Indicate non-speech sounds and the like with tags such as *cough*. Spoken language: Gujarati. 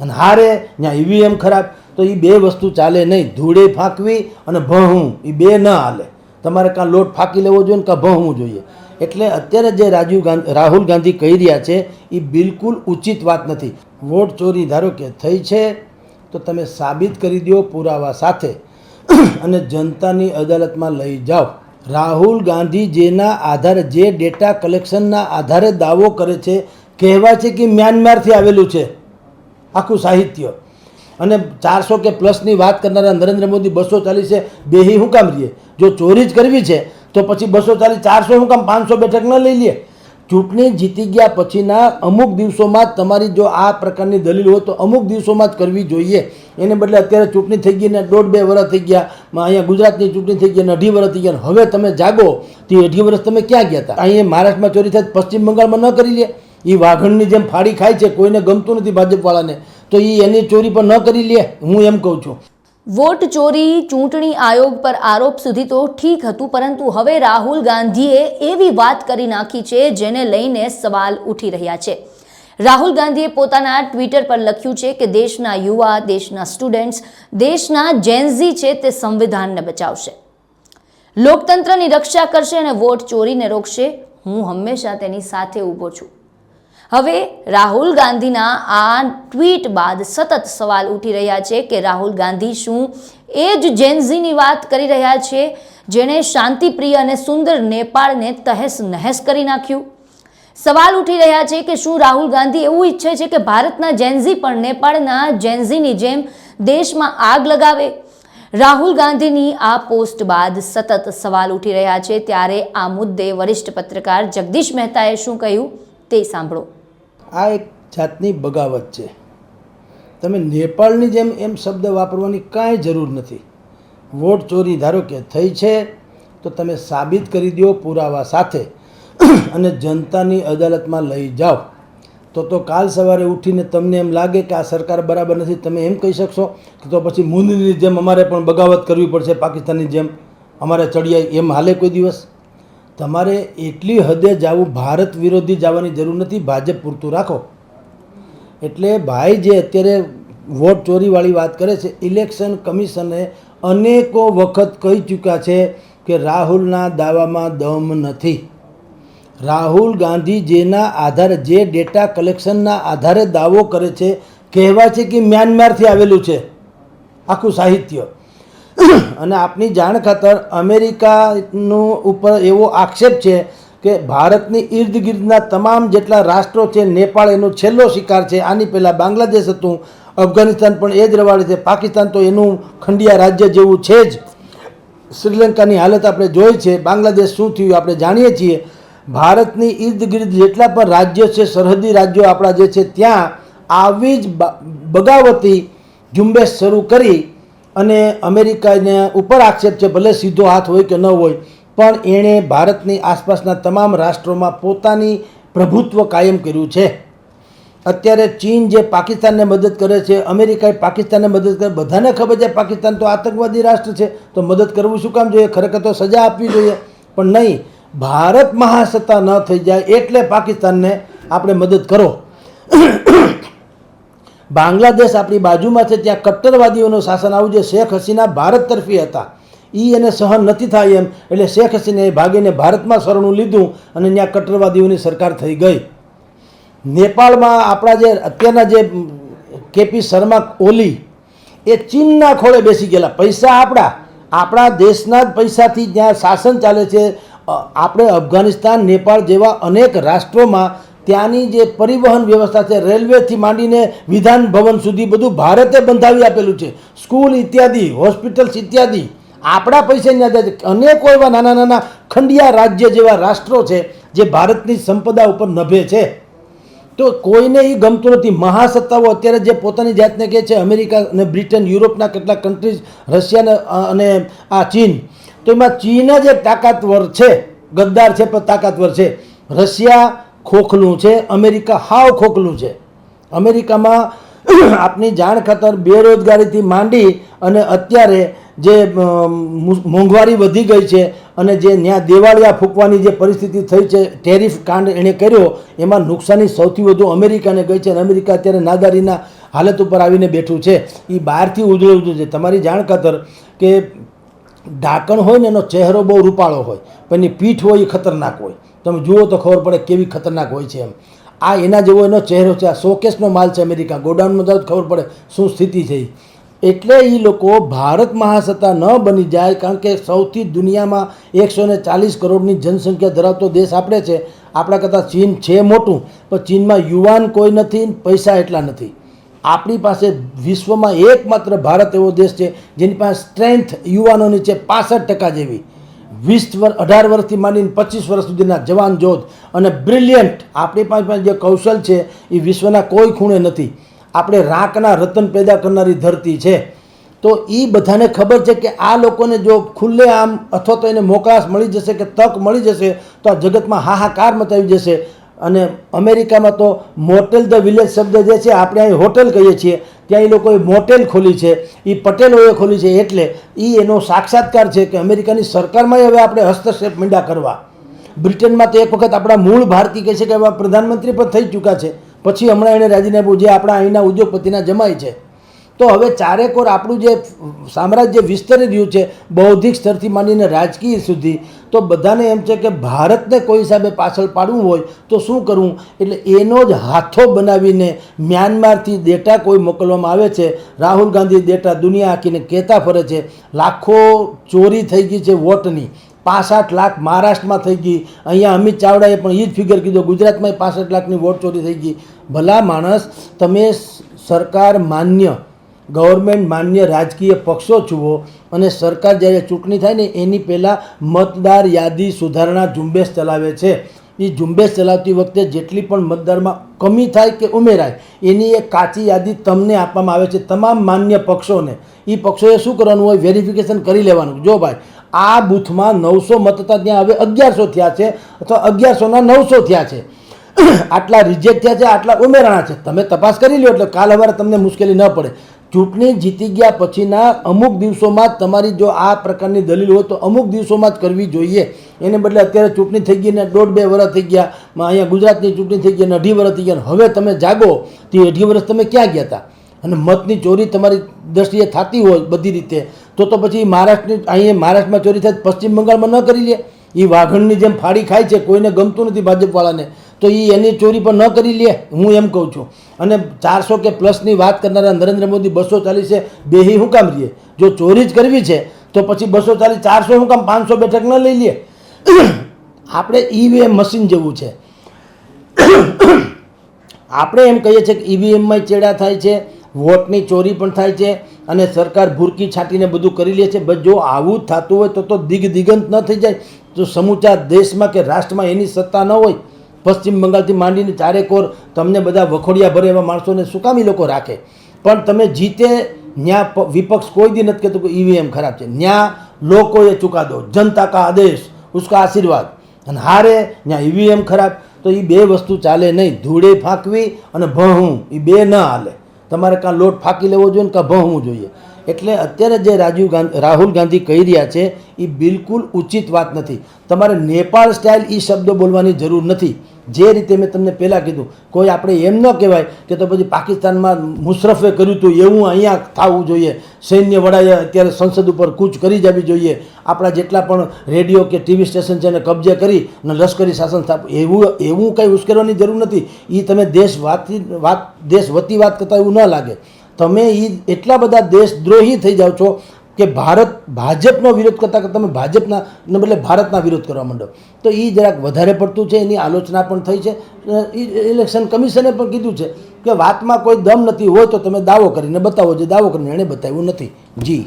અને હારે ત્યાં ઈવીએમ ખરાબ, તો એ બે વસ્તુ ચાલે નહીં. ધૂળે ફાંકવી અને ભહું એ બે ન હાલે. તમારે કાં લોટ ફાંકી લેવો જોઈએ ને કાં ભહવું જોઈએ. એટલે અત્યારે જે રાજીવ ગાંધી રાહુલ ગાંધી કહી રહ્યા છે એ બિલકુલ ઉચિત વાત નથી. વોટ ચોરી ધારો કે થઈ છે, તો તમે સાબિત કરી દો પુરાવા સાથે. *clears throat* અને જનતાની અદાલતમાં લઈ જાઓ. રાહુલ ગાંધી જેના આધારે, જે ડેટા કલેક્શનના આધારે દાવો કરે છે, કહેવાય છે કે મ્યાનમારથી આવેલું છે. આખું સાહિત્ય. અને ચારસો કે પ્લસની વાત કરનારા નરેન્દ્ર મોદી બસો ચાલીસે બેહી શું કામ રહીએ જો ચોરી જ કરવી છે, તો પછી બસો ચાલીસ, ચારસો શું કામ પાંચસો બેઠક ન લઈ લે? ચૂંટણી જીતી ગયા પછીના અમુક દિવસોમાં જ તમારી જો આ પ્રકારની દલીલ હોય તો અમુક દિવસોમાં જ કરવી જોઈએ. એને બદલે અત્યારે ચૂંટણી થઈ ગઈ ને દોઢ બે વર્ષ થઈ ગયા અહીંયા ગુજરાતની ચૂંટણી થઈ ગઈ ને અઢી વર્ષ થઈ ગયા હવે તમે જાગો, તે અઢી વર્ષ તમે ક્યાં ગયા હતા? અહીંયા મહારાષ્ટ્રમાં ચોરી થાય પશ્ચિમ બંગાળમાં ન કરી લે. એ વાઘણની જેમ ફાડી ખાય છે, કોઈને ગમતું નથી ભાજપવાળાને. તો એ એની ચોરી પણ ન કરી લે, હું એમ કહું છું. વોટ ચોરી, ચૂંટણી આયોગ પર આરોપ સુધી તો ઠીક હતું, પરંતુ હવે રાહુલ ગાંધીએ એવી વાત કરી નાખી છે, જેને લઈને સવાલ ઉઠી રહ્યા છે. રાહુલ ગાંધીએ પોતાના ટ્વિટર પર લખ્યું છે કે દેશના યુવા, દેશના સ્ટુડન્ટ્સ, દેશના જેન્ઝી છે તે સંવિધાનને બચાવશે. લોકતંત્રની રક્ષા કરશે અને વોટ ચોરીને રોકશે. હું હંમેશા તેની સાથે ઊભો છું. હવે રાહુલ ગાંધીના આ ટ્વીટ બાદ સતત સવાલ ઉઠી રહ્યા છે કે રાહુલ ગાંધી શું એ જ જેન્ઝીની વાત કરી રહ્યા છે? જેણે શાંતિપ્રિય અને સુંદર નેપાળને તહેસ નહેસ કરી નાખ્યું. સવાલ ઉઠી રહ્યા છે કે શું રાહુલ ગાંધી એવું ઈચ્છે છે કે ભારતના જેન્ઝી પણ નેપાળના જેન્ઝીની જેમ દેશમાં આગ લગાવે? રાહુલ ગાંધીની આ પોસ્ટ બાદ સતત સવાલ ઉઠી રહ્યા છે. ત્યારે આ મુદ્દે વરિષ્ઠ પત્રકાર જગદીશ મહેતાએ શું કહ્યું તે સાંભળો. આ એક જાતની બગાવત છે. તમે નેપાળની જેમ એમ શબ્દ વાપરવાની કાંઈ જરૂર નથી. વોટ ચોરી ધારો કે થઈ છે, તો તમે સાબિત કરી દો પુરાવા સાથે *clears throat* અને જનતાની અદાલતમાં લઈ જાઓ. તો તો કાલ સવારે ઉઠીને તમને એમ લાગે કે આ સરકાર બરાબર નથી, તમે એમ કહી શકશો કે તો પછી મુંદની જેમ અમારે પણ બગાવત કરવી પડશે, પાકિસ્તાનની જેમ. અમારે ચડિયાઈ એમ હાલે કોઈ દિવસ? તમારે એટલી હદે જવું ભારત વિરોધી જવાની જરૂર નથી, ભાજપ પૂરતું રાખો. એટલે ભાઈ જે અત્યારે વોટ ચોરીવાળી વાત કરે છે, ઇલેક્શન કમિશને અનેકો વખત કહી ચૂક્યા છે કે રાહુલના દાવામાં દમ નથી. રાહુલ ગાંધી જેના આધારે, જે ડેટા કલેક્શનના આધારે દાવો કરે છે, કહેવાય છે કે મ્યાનમારથી આવેલું છે. આખું સાહિત્ય. અને આપની જાણ ખાતર અમેરિકાનો ઉપર એવો આક્ષેપ છે કે ભારતની ઇર્દ ગિર્દના તમામ જેટલા રાષ્ટ્રો છે, નેપાળ એનો છેલ્લો શિકાર છે, આની પહેલાં બાંગ્લાદેશ હતું, અફઘાનિસ્તાન પણ એ જ રવાડે છે, પાકિસ્તાન તો એનું ખંડિયા રાજ્ય જેવું છે જ. શ્રીલંકાની હાલત આપણે જોઈ છે, બાંગ્લાદેશ શું થયું આપણે જાણીએ છીએ. ભારતની ઇર્દ જેટલા પણ રાજ્યો છે, સરહદી રાજ્યો આપણા જે છે, ત્યાં આવી જ બગાવતી ઝુંબેશ શરૂ કરી અને અમેરિકાને ઉપર આક્ષેપ છે, ભલે સીધો હાથ હોય કે ન હોય, પણ એણે ભારતની આસપાસના તમામ રાષ્ટ્રોમાં પોતાની પ્રભુત્વ કાયમ કર્યું છે. અત્યારે ચીન જે પાકિસ્તાનને મદદ કરે છે, અમેરિકાએ પાકિસ્તાનને મદદ કરે, બધાને ખબર છે પાકિસ્તાન તો આતંકવાદી રાષ્ટ્ર છે, તો મદદ કરવું શું કામ જોઈએ? ખરેખર તો સજા આપવી જોઈએ. પણ નહીં, ભારત મહાસત્તા ન થઈ જાય એટલે પાકિસ્તાનને આપણે મદદ કરો. બાંગ્લાદેશ આપણી બાજુમાં છે, ત્યાં કટ્ટરવાદીઓનું શાસન આવ્યું છે શેખ હસીના ભારત તરફી હતા એ એને સહન નથી થાય એમ. એટલે શેખ હસીનાએ ભાગીને ભારતમાં શરણું લીધું અને ત્યાં કટ્ટરવાદીઓની સરકાર થઈ ગઈ. નેપાળમાં આપણા જે, અત્યારના જે કેપી શર્મા ઓલી, એ ચીનના ખોળે બેસી ગયેલા. પૈસા આપણા આપણા દેશના જ પૈસાથી જ્યાં શાસન ચાલે છે આપણે અફઘાનિસ્તાન, નેપાળ જેવા અનેક રાષ્ટ્રોમાં ત્યાંની જે પરિવહન વ્યવસ્થા છે, રેલવેથી માંડીને વિધાન ભવન સુધી બધું ભારતે બંધાવી આપેલું છે. સ્કૂલ ઇત્યાદિ, હોસ્પિટલ્સ ઇત્યાદિ, આપણા પૈસે ત્યાં અનેકો એવા નાના નાના ખંડિયા રાજ્ય જેવા રાષ્ટ્રો છે, જે ભારતની સંપદા ઉપર નભે છે. તો કોઈને એ ગમતું નથી. મહાસત્તાઓ અત્યારે જે પોતાની જાતને કહે છે, અમેરિકા અને બ્રિટન, યુરોપના કેટલાક કન્ટ્રીઝ રશિયા અને આ ચીન. તો એમાં ચીન જ એક તાકાતવર છે, ગદ્દાર છે, પણ તાકાતવર છે. રશિયા ખોખલું છે, અમેરિકા હાવ ખોખલું છે. અમેરિકામાં *clears throat* આપની જાણ ખાતર બેરોજગારીથી માંડી અને અત્યારે જે મોંઘવારી વધી ગઈ છે અને જે ત્યાં દેવાળિયા ફૂંકવાની જે પરિસ્થિતિ થઈ છે, ટેરિફ કાંડ એણે કર્યો, એમાં નુકસાની સૌથી વધુ અમેરિકાને ગઈ છે અને અમેરિકા અત્યારે નાદારીના હાલત ઉપર આવીને બેઠું છે. એ બહારથી ઉજળું ઉજળું છે. તમારી જાણ ખાતર કે ઢાંકણ હોય ને એનો ચહેરો બહુ રૂપાળો હોય, પણ એની પીઠ હોય એ ખતરનાક હોય. તમે જુઓ તો ખબર પડે કેવી ખતરનાક હોય છે એમ. આ એના જેવો એનો ચહેરો છે, આ શોકેસનો માલ છે અમેરિકા. ગોડાઉનમાં જાઓ ખબર પડે શું સ્થિતિ છે. એટલે એ લોકો ભારત મહાસત્તા ન બની જાય કારણ કે સૌથી દુનિયામાં એકસો ને ચાલીસ કરોડની જનસંખ્યા ધરાવતો દેશ આપણે છે. આપણા કરતાં ચીન છે મોટું, પણ ચીનમાં યુવાન કોઈ નથી પૈસા એટલા નથી. આપણી પાસે વિશ્વમાં એકમાત્ર ભારત એવો દેશ છે જેની પાસે સ્ટ્રેન્થ યુવાનોની છે પાસઠ ટકા જેવી. વીસ વર્ષ અઢાર વર્ષથી માંડીને પચીસ વર્ષ સુધીના જવાન જોધ અને બ્રિલિયન્ટ, આપણી પાસે જે કૌશલ છે, એ વિશ્વના કોઈ ખૂણે નથી. આપણે રાકના રતન પેદા કરનારી ધરતી છે. તો એ બધાને ખબર છે કે આ લોકોને જો ખુલ્લે આમ અથવા તો એને મોકળાશ મળી જશે કે તક મળી જશે, તો આ જગતમાં હાહાકાર મચાવી જશે. અને અમેરિકામાં તો મોટેલ ધ વિલેજ શબ્દ જે છે, આપણે અહીં હોટેલ કહીએ છીએ, ત્યાં એ લોકોએ મોટેલ ખોલી છે. એ પટેલોએ ખોલી છે એટલે એ એનો સાક્ષાત્કાર છે કે અમેરિકાની સરકારમાં હવે આપણે હસ્તક્ષેપ મીંડા કરવા. બ્રિટનમાં તો એક વખત આપણા મૂળ ભારતીય કહે છે કે પ્રધાનમંત્રી પણ થઈ ચૂક્યા છે. પછી હમણાં એણે રાજીનામું જે આપણા અહીંના ઉદ્યોગપતિના જમાય છે. તો હવે ચારેકોર આપણું જે સામ્રાજ્ય વિસ્તરી રહ્યું છે, બૌદ્ધિક સ્તરથી માંડીને રાજકીય સુધી, તો બધાને એમ છે કે ભારતને કોઈ હિસાબે પાછળ પાડવું હોય તો શું કરવું? એટલે એનો જ હાથો બનાવીને મ્યાનમારથી ડેટા કોઈ મોકલવામાં આવે છે, રાહુલ ગાંધી ડેટા દુનિયા આખીને કહેતા ફરે છે, લાખો ચોરી થઈ ગઈ છે વોટની, પાસઠ લાખ મહારાષ્ટ્રમાં થઈ ગઈ, અહીંયા અમિત ચાવડાએ પણ એ જ ફિગર કીધો, ગુજરાતમાં પાસઠ લાખની વોટ ચોરી થઈ ગઈ. ભલા માણસ, તમે સરકાર માન્ય ગવર્મેન્ટ માન્ય રાજકીય પક્ષો જુઓ અને સરકાર જ્યારે ચૂંટણી થાય ને, એની પહેલાં મતદાર યાદી સુધારણા ઝુંબેશ ચલાવે છે. એ ઝુંબેશ ચલાવતી વખતે જેટલી પણ મતદારમાં કમી થાય કે ઉમેરાય, એની એક કાચી યાદી તમને આપવામાં આવે છે તમામ માન્ય પક્ષોને. એ પક્ષોએ શું કરવાનું હોય? વેરિફિકેશન કરી લેવાનું. જો ભાઈ, આ બૂથમાં નવસો મત હતા ત્યાં હવે અગિયારસો થયા છે અથવા અગિયારસોના નવસો થયા છે. આટલા રિજેક્ટ થયા છે, આટલા ઉમેરાણા છે. તમે તપાસ કરી લો એટલે કાલ સવારે તમને મુશ્કેલી ન પડે. ચૂંટણી જીતી ગયા પછીના અમુક દિવસોમાં જ તમારી જો આ પ્રકારની દલીલ હોય તો અમુક દિવસોમાં જ કરવી જોઈએ. એને બદલે અત્યારે ચૂંટણી થઈ ગઈ ને દોઢ બે વર્ષ થઈ ગયા અહીંયા ગુજરાતની ચૂંટણી થઈ ગઈ ને અઢી વર્ષ થઈ ગયા હવે તમે જાગો, તો અઢી વર્ષ તમે ક્યાં ગયા હતા અને મતની ચોરી તમારી દ્રષ્ટિએ થતી હોય બધી રીતે, તો તો પછી મહારાષ્ટ્રની, અહીંયા મહારાષ્ટ્રમાં ચોરી થાય પશ્ચિમ બંગાળમાં ન કરી લે. એ વાઘણની જેમ ફાડી ખાય છે, કોઈને ગમતું નથી ભાજપવાળાને. તો એ એની ચોરી પણ ન કરી લે, હું એમ કહું છું. અને ચારસો કે પ્લસની વાત કરનારા નરેન્દ્ર મોદી બસો ચાલીસે બેહી શું કામ રહીએ જો ચોરી જ કરવી છે, તો પછી બસો ચાલીસ, ચારસો શું કામ પાંચસો બેઠક ન લઈ લઈએ *clears throat* આપણે ઈવીએમ મશીન જેવું છે. *clears throat* આપણે એમ કહીએ છીએ કે ઈવીએમમાં ચેડા થાય છે, વોટની ચોરી પણ થાય છે, અને સરકાર ભૂરકી છાંટીને બધું કરી લે છે. બસ જો આવું જ થતું હોય તો તો દિગ્દિગંત ન થઈ જાય. તો સમૂચા દેશમાં કે રાષ્ટ્રમાં એની સત્તા ન હોય પશ્ચિમ બંગાળથી માંડીને ચારેકોર તમને બધા વખોડિયા ભરે એવા માણસોને સુકામી લોકો રાખે. પણ તમે જીતે, ન્યા વિપક્ષ કોઈ દી નથી કહેતું કે ઈવીએમ ખરાબ છે. ન્યા લોકોએ ચુકાદો, જનતા કા આદેશ, ઉસકા આશીર્વાદ. અને હારે ત્યાં ઈવીએમ ખરાબ, તો એ બે વસ્તુ ચાલે નહીં. ધૂળે ફાંકવી અને ભહું એ બે ન હાલે. તમારે કાં લોટ ફાંકી લેવો જોઈએ ને કાં ભહવું જોઈએ? એટલે અત્યારે જે રાજીવ ગાંધી રાહુલ ગાંધી કહી રહ્યા છે એ બિલકુલ ઉચિત વાત નથી. તમારે નેપાળ સ્ટાઇલ એ શબ્દો બોલવાની જરૂર નથી. જે રીતે મેં તમને પહેલાં કીધું, કોઈ આપણે એમ ન કહેવાય કે તો પછી પાકિસ્તાનમાં મુશરફે કર્યું હતું એવું અહીંયા થવું જોઈએ. સૈન્ય વડાએ અત્યારે સંસદ ઉપર કૂચ કરી જવી જોઈએ. આપણા જેટલા પણ રેડિયો કે ટીવી સ્ટેશન છે એને કબજે કરી અને લશ્કરી શાસન સ્થાપ એવું એવું કંઈ ઉશ્કેરવાની જરૂર નથી. એ તમે દેશ વાતી વાત દેશ વતી વાત કરતાં એવું ન લાગે. તમે એ એટલા બધા દેશદ્રોહી થઈ જાઓ છો કે ભારત, ભાજપનો વિરોધ કરતાં તમે ભાજપના બદલે ભારતના વિરોધ કરવા માંડો. તો એ જરાક વધારે પડતું છે, એની આલોચના પણ થઈ છે. ઇલેક્શન કમિશને પણ કીધું છે કે વાતમાં કોઈ દમ નથી હોય તો તમે દાવો કરીને બતાવો. જે દાવો કરીને એણે બતાવ્યું નથી. જી.